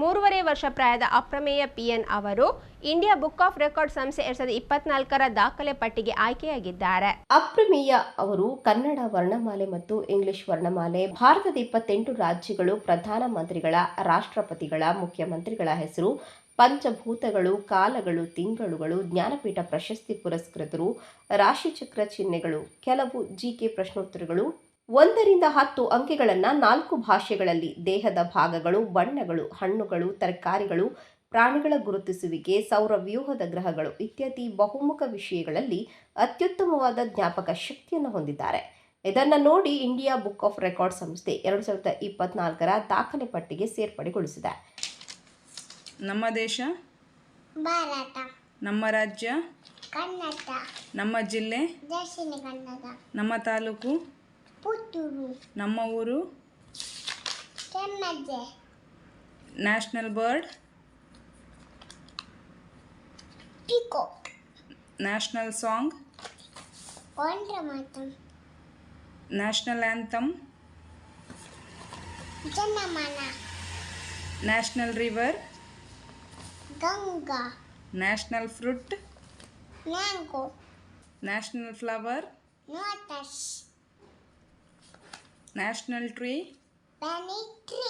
ಮೂರುವರೆ ವರ್ಷ ಪ್ರಾಯದ ಅಪ್ರಮೇಯ ಪಿಎನ್ ಅವರು ಇಂಡಿಯಾ ಬುಕ್ ಆಫ್ ರೆಕಾರ್ಡ್ ಸಂಸ್ಥೆ ಎರಡ್ ಸಾವಿರದ ಇಪ್ಪತ್ನಾಲ್ಕರ ದಾಖಲೆ ಪಟ್ಟಿಗೆ ಆಯ್ಕೆಯಾಗಿದ್ದಾರೆ. ಅಪ್ರಮೇಯ ಅವರು ಕನ್ನಡ ವರ್ಣಮಾಲೆ ಮತ್ತು ಇಂಗ್ಲಿಷ್ ವರ್ಣಮಾಲೆ, ಭಾರತದ ಇಪ್ಪತ್ತೆಂಟು ರಾಜ್ಯಗಳು ಪ್ರಧಾನಮಂತ್ರಿಗಳ ರಾಷ್ಟ್ರಪತಿಗಳ, ಮುಖ್ಯಮಂತ್ರಿಗಳ ಹೆಸರು, ಪಂಚಭೂತಗಳು, ಕಾಲಗಳು, ತಿಂಗಳುಗಳು, ಜ್ಞಾನಪೀಠ ಪ್ರಶಸ್ತಿ ಪುರಸ್ಕೃತರು, ರಾಶಿಚಕ್ರ ಚಿಹ್ನೆಗಳು, ಕೆಲವು ಜಿಕೆ ಪ್ರಶ್ನೋತ್ತರಗಳು ಒಂದರಿಂದ ಹತ್ತು ಅಂಕೆಗಳನ್ನು ನಾಲ್ಕು ಭಾಷೆಗಳಲ್ಲಿ ದೇಹದ ಭಾಗಗಳು ಬಣ್ಣಗಳು ಹಣ್ಣುಗಳು ತರಕಾರಿಗಳು ಪ್ರಾಣಿಗಳ ಗುರುತಿಸುವಿಕೆ ಸೌರವ್ಯೂಹದ ಗ್ರಹಗಳು ಇತ್ಯಾದಿ ಬಹುಮುಖ ವಿಷಯಗಳಲ್ಲಿ ಅತ್ಯುತ್ತಮವಾದ ಜ್ಞಾಪಕ ಶಕ್ತಿಯನ್ನು ಹೊಂದಿದ್ದಾರೆ. ಇದನ್ನು ನೋಡಿ ಇಂಡಿಯಾ ಬುಕ್ ಆಫ್ ರೆಕಾರ್ಡ್ ಸಂಸ್ಥೆ ಎರಡು ಸಾವಿರದ ಇಪ್ಪತ್ನಾಲ್ಕರ ದಾಖಲೆ ಪಟ್ಟಿಗೆ ಸೇರ್ಪಡೆಗೊಳಿಸಿದೆ. ನಮ್ಮ ದೇಶ? ಭಾರತ. ನಮ್ಮ ರಾಜ್ಯ? ಕನ್ನಡ ನಮ್ಮ ಜಿಲ್ಲೆ? ದಕ್ಷಿಣ ಕನ್ನಡ. ನಮ್ಮ ತಾಲೂಕು? పుత్తూరు. నమ్మ ఊరు? National bird? Peacock national song? ఒంటమాతం national anthem? జనమన. National river? Ganga. National fruit? Mango. National flower? Lotus national tree banyan tree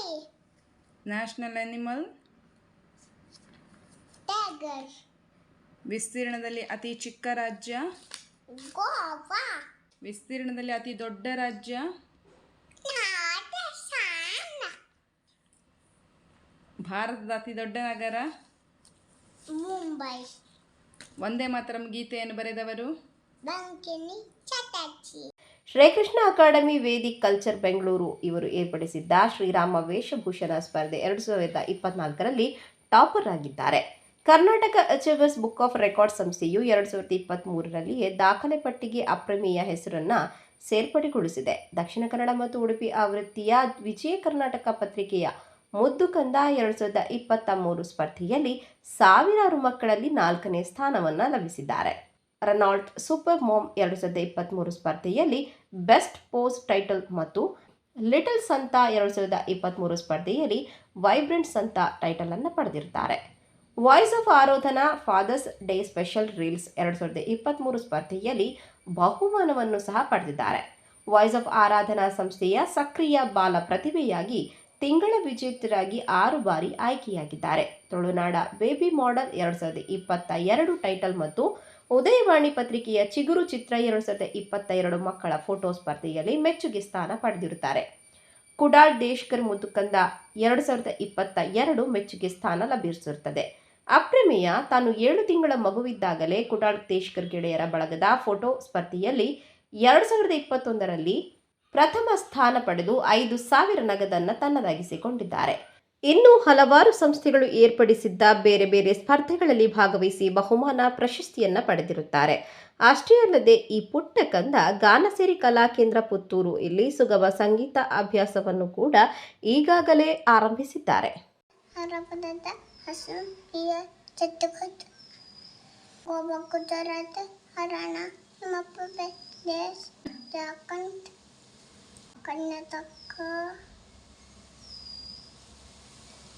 national animal ವಿಸ್ತೀರ್ಣದಲ್ಲಿ ಅತಿ ಚಿಕ್ಕ ರಾಜ್ಯ? ಗೋವಾ. ವಿಸ್ತೀರ್ಣದಲ್ಲಿ ಅತಿ ದೊಡ್ಡ ರಾಜ್ಯ? ರಾಜಸ್ಥಾನ ಭಾರತದ ಅತಿ ದೊಡ್ಡ ನಗರ? ಮುಂಬೈ. ವಂದೇ ಮಾತರಂ ಗೀತೆಯನ್ನು ಬರೆದವರು? Bankim Chatterjee. Srikrishna academy vedic culture Bengaluru. ಇವರು ಏರ್ಪಡಿಸಿದ್ದ ಶ್ರೀರಾಮ ವೇಷಭೂಷಣ ಸ್ಪರ್ಧೆ ಎರಡು ಸಾವಿರದ ಇಪ್ಪತ್ನಾಲ್ಕರಲ್ಲಿ ಟಾಪರ್ ಆಗಿದ್ದಾರೆ. Karnataka achievers book of record ಸಂಸ್ಥೆಯು ಎರಡು ಸಾವಿರದ ಇಪ್ಪತ್ತ್ಮೂರರಲ್ಲಿಯೇ ದಾಖಲೆ ಪಟ್ಟಿಗೆ ಅಪ್ರಮೇಯ ಹೆಸರನ್ನು ಸೇರ್ಪಡೆಗೊಳಿಸಿದೆ. ದಕ್ಷಿಣ ಕನ್ನಡ ಮತ್ತು ಉಡುಪಿ ಆವೃತ್ತಿಯ ವಿಜಯ ಕರ್ನಾಟಕ ಪತ್ರಿಕೆಯ ಮುದ್ದು ಕಂದ ಎರಡು ಸಾವಿರದ ಇಪ್ಪತ್ತ ಮೂರು ಸ್ಪರ್ಧೆಯಲ್ಲಿ ಸಾವಿರಾರು ಮಕ್ಕಳಲ್ಲಿ ನಾಲ್ಕನೇ ಸ್ಥಾನವನ್ನು ಲಭಿಸಿದ್ದಾರೆ. ರನಾಲ್ಡ್ ಸೂಪರ್ ಮೋಮ್ ಎರಡು ಸಾವಿರದ ಇಪ್ಪತ್ತ್ಮೂರು ಸ್ಪರ್ಧೆಯಲ್ಲಿ ಬೆಸ್ಟ್ ಪೋಸ್ಟ್ ಟೈಟಲ್ ಮತ್ತು ಲಿಟಲ್ ಸಂತ ಎರಡು ಸಾವಿರದ ಇಪ್ಪತ್ತ್ಮೂರು ಸ್ಪರ್ಧೆಯಲ್ಲಿ ವೈಬ್ರೆಂಟ್ ಸಂತ ಟೈಟಲನ್ನು ಪಡೆದಿರುತ್ತಾರೆ. Voice of Aradhana Father's Day special reels ಎರಡು ಸಾವಿರದ ಇಪ್ಪತ್ತ್ಮೂರು ಸ್ಪರ್ಧೆಯಲ್ಲಿ ಬಹುಮಾನವನ್ನು ಸಹ ಪಡೆದಿದ್ದಾರೆ. ವಾಯ್ಸ್ ಆಫ್ ಆರಾಧನಾ ಸಂಸ್ಥೆಯ ಸಕ್ರಿಯ ಬಾಲ ಪ್ರತಿಭೆಯಾಗಿ ತಿಂಗಳ ವಿಜೇತರಾಗಿ ಆರು ಬಾರಿ ಆಯ್ಕೆಯಾಗಿದ್ದಾರೆ. ತುಳುನಾಡ ಬೇಬಿ ಮಾಡೆಲ್ ಎರಡು ಸಾವಿರದ ಇಪ್ಪತ್ತ ಎರಡು ಟೈಟಲ್ ಮತ್ತು ಉದಯವಾಣಿ ಪತ್ರಿಕೆಯ ಚಿಗುರು ಚಿತ್ರ ಎರಡು ಸಾವಿರದ ಇಪ್ಪತ್ತ ಎರಡು ಮಕ್ಕಳ ಫೋಟೋ ಸ್ಪರ್ಧೆಯಲ್ಲಿ ಮೆಚ್ಚುಗೆ ಸ್ಥಾನ ಪಡೆದಿರುತ್ತಾರೆ. ಕುಡಾಳ್ ದೇಶ್ಕರ್ ಮುದುಕಂದ ಎರಡು ಸಾವಿರದ ಇಪ್ಪತ್ತ ಎರಡು ಮೆಚ್ಚುಗೆ ಸ್ಥಾನ ಲಭಿಸಿರುತ್ತದೆ ಅಪ್ರಮೇಯ ತಾನು ಏಳು ತಿಂಗಳ ಮಗುವಿದ್ದಾಗಲೇ ಕುಡಾಳ್ ದೇಶ್ಕರ್ ಗೆಳೆಯರ ಬಳಗದ ಫೋಟೋ ಸ್ಪರ್ಧೆಯಲ್ಲಿ ಎರಡು ಸಾವಿರದ ಇಪ್ಪತ್ತೊಂದರಲ್ಲಿ ಪ್ರಥಮ ಸ್ಥಾನ ಪಡೆದು ಐದು ಸಾವಿರ ನಗದನ್ನು ತನ್ನದಾಗಿಸಿಕೊಂಡಿದ್ದಾರೆ. ಇನ್ನು ಹಲವಾರು ಸಂಸ್ಥೆಗಳು ಏರ್ಪಡಿಸಿದ್ದ ಬೇರೆ ಬೇರೆ ಸ್ಪರ್ಧೆಗಳಲ್ಲಿ ಭಾಗವಹಿಸಿ ಬಹುಮಾನ ಪ್ರಶಸ್ತಿಯನ್ನ ಪಡೆದಿರುತ್ತಾರೆ. ಅಷ್ಟೇ ಅಲ್ಲದೆ ಈ ಪುಟ್ಟ ಕಂದ ಗಾನಸಿರಿ ಕಲಾಕೇಂದ್ರ ಪುತ್ತೂರು ಇಲ್ಲಿ ಸುಗಮ ಸಂಗೀತ ಅಭ್ಯಾಸವನ್ನು ಕೂಡ ಈಗಾಗಲೇ ಆರಂಭಿಸಿದ್ದಾರೆ.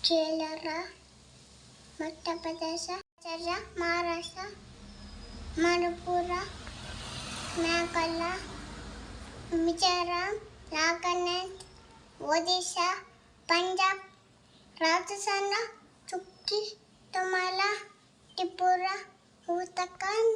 ಕೇರಳ ಮಧ್ಯಪ್ರದೇಶ ರಾಜ್ಯ ಮಹಾರಾಷ್ಟ್ರ ಮಣಿಪುರ ಮೇಘಾಲಯ ಮಿಜೋರಾಂ ನಾಗಾಲ್ಯಾಂಡ್ ಒಡಿಶಾ ಪಂಜಾಬ್ ರಾಜಸ್ಥಾನ ಚುಕ್ಕಿ ತುಮಾಲ ತ್ರಿಪುರ ಉತ್ತರಾಖಂಡ್